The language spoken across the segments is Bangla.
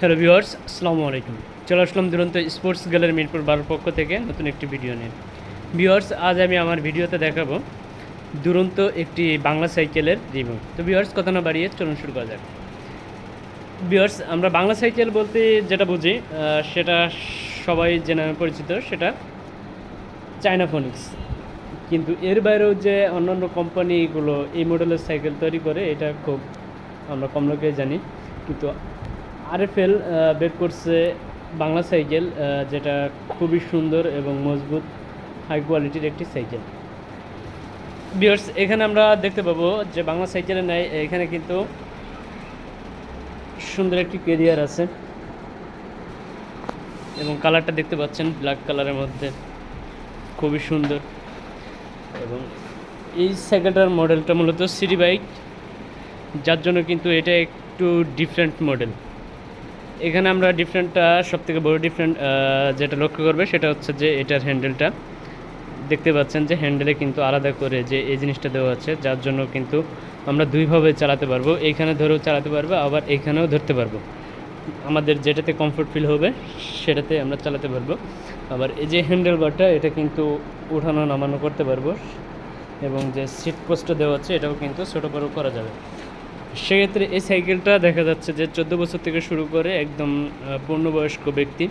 হ্যালো ভিউয়ার্স, আসসালামু আলাইকুম। চলে আসলাম দুরন্ত স্পোর্টস গ্যালারি মিরপুর বারোর পক্ষ থেকে নতুন একটি ভিডিও নিয়ে। ভিউয়ার্স, আজ আমি আমার ভিডিওতে দেখাবো দুরন্ত একটি বাংলা সাইকেলের রিভিউ তো ভিউয়ার্স, কথা না বাড়িয়ে চলুন শুরু করা যাক। ভিউয়ার্স, আমরা বাংলা সাইকেল বলতে যেটা বুঝি সেটা সবাই যে নামে পরিচিত, সেটা চায়না ফোনিক্স। কিন্তু এর বাইরেও যে অন্যান্য কোম্পানিগুলো এই মডেলের সাইকেল তৈরি করে, এটা খুব আমরা কম লোকে জানি। কিন্তু আরএফএল বের করছে বাংলা সাইকেল যেটা খুবই সুন্দর এবং মজবুত হাই কোয়ালিটির একটি সাইকেল। বিয়ার্স এখানে আমরা দেখতে পাবো যে বাংলা সাইকেলের নেয় এখানে কিন্তু সুন্দর একটি কেরিয়ার আছে। এবং কালারটা দেখতে পাচ্ছেন ব্ল্যাক কালারের মধ্যে। খুবই সুন্দর। এবং এই সাইকেলটার মডেলটা মূলত সিটি বাইক যার জন্য কিন্তু এটা একটু ডিফারেন্ট মডেল এখানে আমরা ডিফারেন্টটা সব থেকে বড় ডিফারেন্ট যেটা লক্ষ্য করবে সেটা হচ্ছে যে এটার হ্যান্ডেলটা দেখতে পাচ্ছেন যে হ্যান্ডেলে কিন্তু আলাদা করে যে এই জিনিসটা দেওয়া আছে, যার জন্য কিন্তু আমরা দুইভাবে চালাতে পারব। এইখানে ধরেও চালাতে পারব, আবার এইখানেও ধরতে পারব। আমাদের যেটাতে কমফোর্ট ফিল হবে, সেটাতে আমরা চালাতে পারব। আবার এই যে হ্যান্ডেল বারটা এটা কিন্তু উঠানো নামানো করতে পারব। এবং যে সিট পোস্টটা দেওয়া আছে, এটাও কিন্তু ছোটো বড়ো করা যাবে। সেক্ষেত্রে এই সাইকেলটা দেখা যাচ্ছে যে চোদ্দ বছর থেকে শুরু করে একদম পূর্ণবয়স্ক ব্যক্তি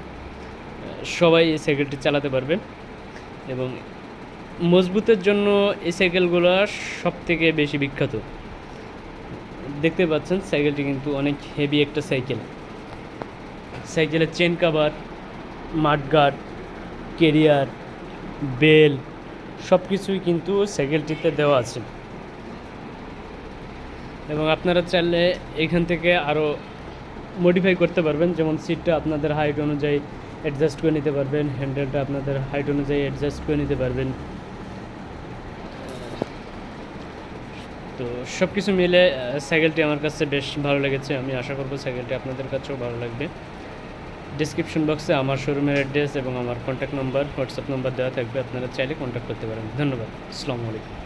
সবাই এই সাইকেলটি চালাতে পারবে। এবং মজবুতের জন্য এই সাইকেলগুলো সব থেকে বেশি বিখ্যাত। দেখতে পাচ্ছেন, সাইকেলটি কিন্তু অনেক হেভি একটা সাইকেল। সাইকেলের chain cover mudguard carrier bell সব কিছুই কিন্তু সাইকেলটিতে দেওয়া আছে। এবং আপনারা চাইলে এখান থেকে আরও মডিফাই করতে পারবেন। যেমন সিটটা আপনাদের হাইট অনুযায়ী অ্যাডজাস্ট করে নিতে পারবেন হ্যান্ডেলটা আপনাদের হাইট অনুযায়ী অ্যাডজাস্ট করে নিতে পারবেন। তো সব কিছু মিলে সাইকেলটি আমার কাছে বেশ ভালো লেগেছে। আমি আশা করব সাইকেলটি আপনাদের কাছেও ভালো লাগবে। ডিসক্রিপশন বক্সে আমার শোরুমের অ্যাড্রেস এবং আমার কন্ট্যাক্ট নাম্বার হোয়াটসঅ্যাপ নাম্বার দেওয়া থাকবে। আপনারা চাইলে কন্ট্যাক্ট করতে পারেন। ধন্যবাদ। আসসালামু আলাইকুম।